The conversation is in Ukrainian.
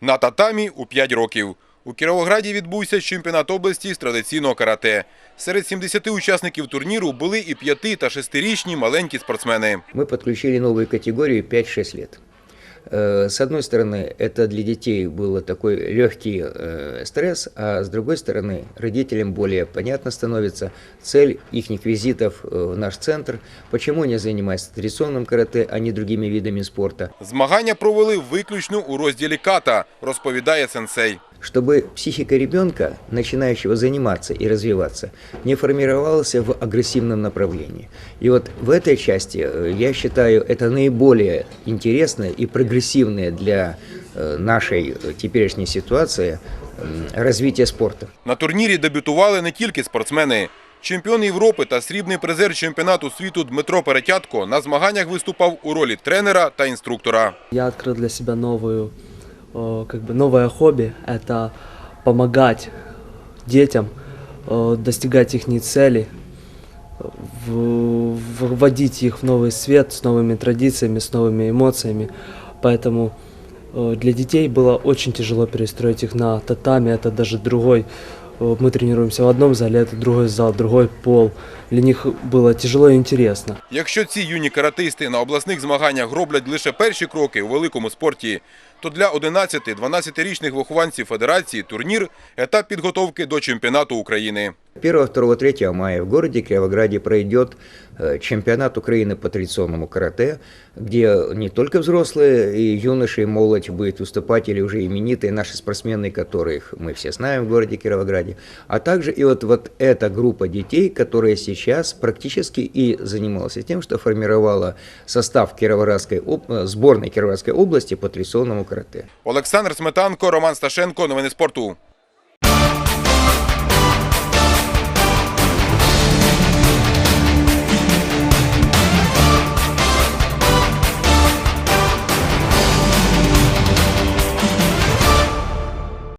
На татамі у 5 років. У Кіровограді відбувся чемпіонат області з традиційного карате. Серед 70 учасників турніру були і 5 та 6-річні маленькі спортсмени. Ми підключили нову категорію 5-6 лет. Э, С одной стороны, это для детей был такой легкий э, стресс, а с другой стороны, родителям более понятно становится цель их визитов э, в наш центр, почему они занимаются традиционным карате, а не другими видами спорта. Змагання провели виключно у розділі ката, розповідає сенсей. чтобы психика ребенка, начинающего заниматься и развиваться, не формировалась в агрессивном направлении. И вот в этой части, э, я считаю, это наиболее интересное и прогрессивное для э, нашей э, теперешней ситуации м, развитие спорта. На турнірі дебютували не тільки спортсмени. Чемпіон Європи та срібний призер чемпіонату світу Дмитро Перетятко на змаганнях виступав у ролі тренера та інструктора. Я открыл для себя новую, э, как бы новое хобби. Это помогать детям э, достигать их цели, вводить их в новый свет с новыми традициями, с новыми эмоциями. Поэтому э, для детей было очень тяжело перестроить их на татами. Это даже другой. э, Мы тренируемся в одном зале, это другой зал, другой пол. Для них было тяжело и интересно. Якщо ці юні каратисти на обласних змаганнях роблять лише перші кроки у великому спорті, то для 11-12-річних вихованців федерації турнір – етап підготовки до чемпіонату України. 1, 2, 3 мая в городе Кировограде пройдет э, чемпионат Украины по традиционному карате, где не только взрослые и юноши, и молодь будет выступать, или уже именитые наши спортсмены, которых мы все знаем в городе Кировограде, а также и вот, вот эта группа детей, которая сейчас практически и занималась тем, что формировала состав Кировоградской, об- э, сборной Кировоградской области по традиционному карате. Олександр Сметанко, Роман Сташенко. Новини спорту.